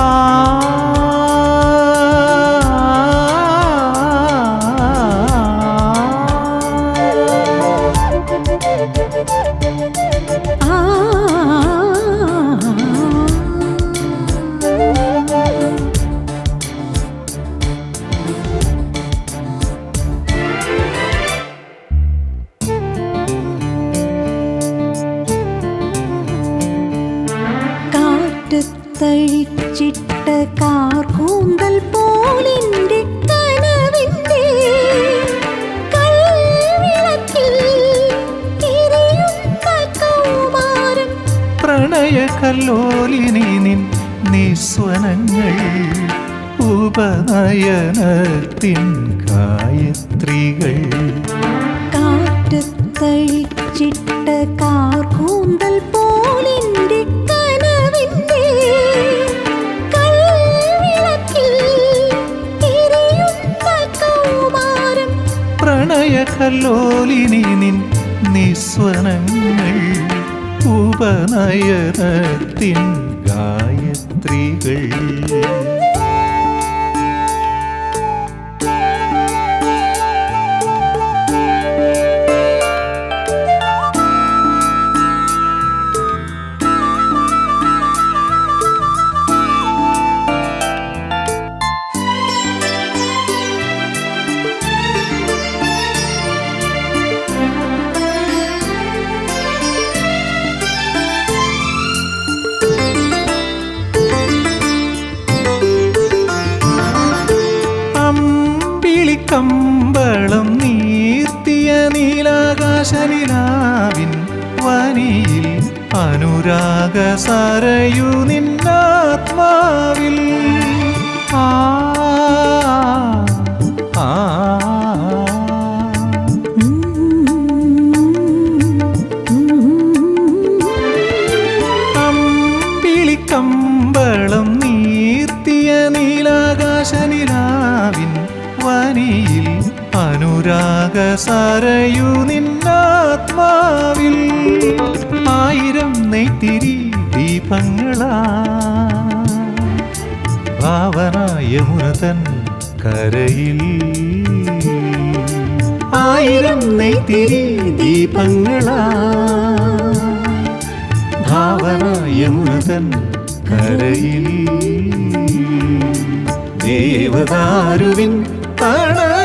far കാറ്റത്തഴിച്ചിട്ട കാർകൂന്തൽ പോലിന്റെ കനവിന്റെ പ്രണയ കല്ലോലിനി നിൻ നിസ്വനങ്ങൾ ഉപനയനത്തിൻ ഗായത്രികൾ. കാറ്റത്തഴിച്ചിട്ട കാർകൂന്തൽ പോലിന്റെ നിൻ നിസ്വനങ്ങൾ ഉപനയനത്തിൻ ഗായത്രികൾ. അമ്പിളിക്കമ്പളം നീർത്തിയ നീലാകാശനിലാവിൻ വനിയിൽ അനുരാഗ സരയു നിന്നാത്മാവിൽ ആ. അമ്പിളിക്കമ്പളം നീർത്തിയ നീലാകാശനിലാവിൻ വനിയിൽ അനുരാഗ സരയു നിന്നാത്മാവിൽ ആയിരം നെയ്ത്തിരി ദീപങ്ങളാ. ഭാവനായ മുനതൻ കരയിൽ ആയിരം നെയ്ത്തിരി ദീപങ്ങളാ. ഭാവനായ മുനതൻ കരയിൽ ദേവദാരുവിൻ തണലേ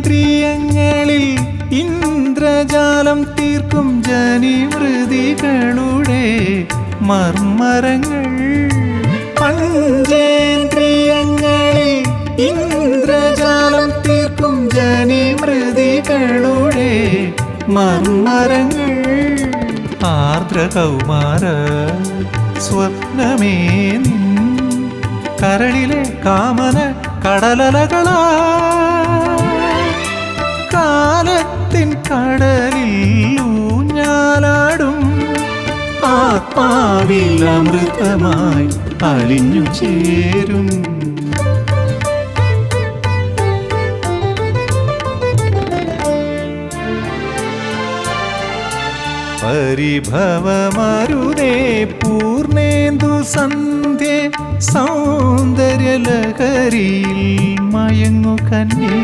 പഞ്ചേന്ദ്രിയങ്ങളിൽ ഇന്ദ്രജാലം തീർക്കും ജനിമൃതികളുടെ മർമ്മരങ്ങൾ. പഞ്ചേന്ദ്രിയങ്ങളിൽ ഇന്ദ്രജാലം തീർക്കും ജനിമൃതികളുടെ മർമ്മരങ്ങൾ. ആർദ്ര കൗമാര സ്വപ്നമേ നിൻ കരളിലെ കാമന കടലലകളാ. കാലത്തിൻ കടലിൽ ഊഞ്ഞാലാടും. ആത്മാവിൽ അമൃതമായി അലിഞ്ഞു ചേരും. പരിഭവമരുതേ പൂർണേന്ദു സന്ധ്യ സൗന്ദര്യലഹരിയിൽ മയങ്ങു കന്യേ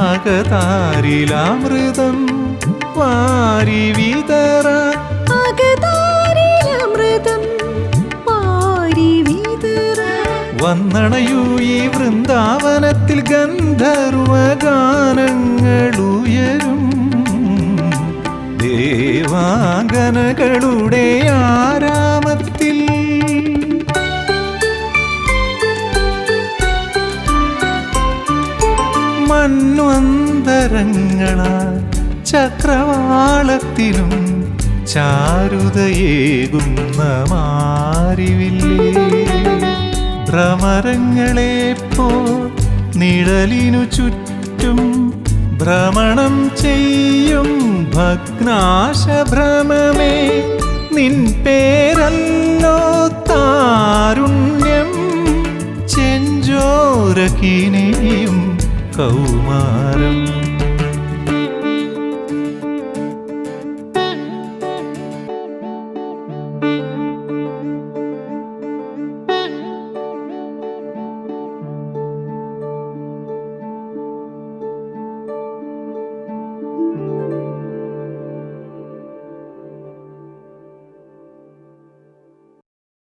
അകതാരിലാമൃതം വാരി വിതറ. അകതാരിലാമൃതം വാരി വിതറ. വന്നണയൂ ഈ വൃന്ദാവനത്തിൽ ഗന്ധർവ ഗാനങ്ങളുയരും ദേവാംഗനകളുടെ ആരാമത്തിൽ മന്വന്തരങ്ങളാൽ ചക്രവാളത്തിലും ചാരുതയേകുന്ന മാറിവില്ലേ ഭ്രമരങ്ങളെ പോ നിഴലിനു ചുറ്റും ഭ്രമണം ചെയ്യും ഭഗ്നാശഭ്രമമേ. നിൻ പേരല്ലോ താരുണ്യം ചെഞ്ചോരക്കിനിയും കൗമാരം.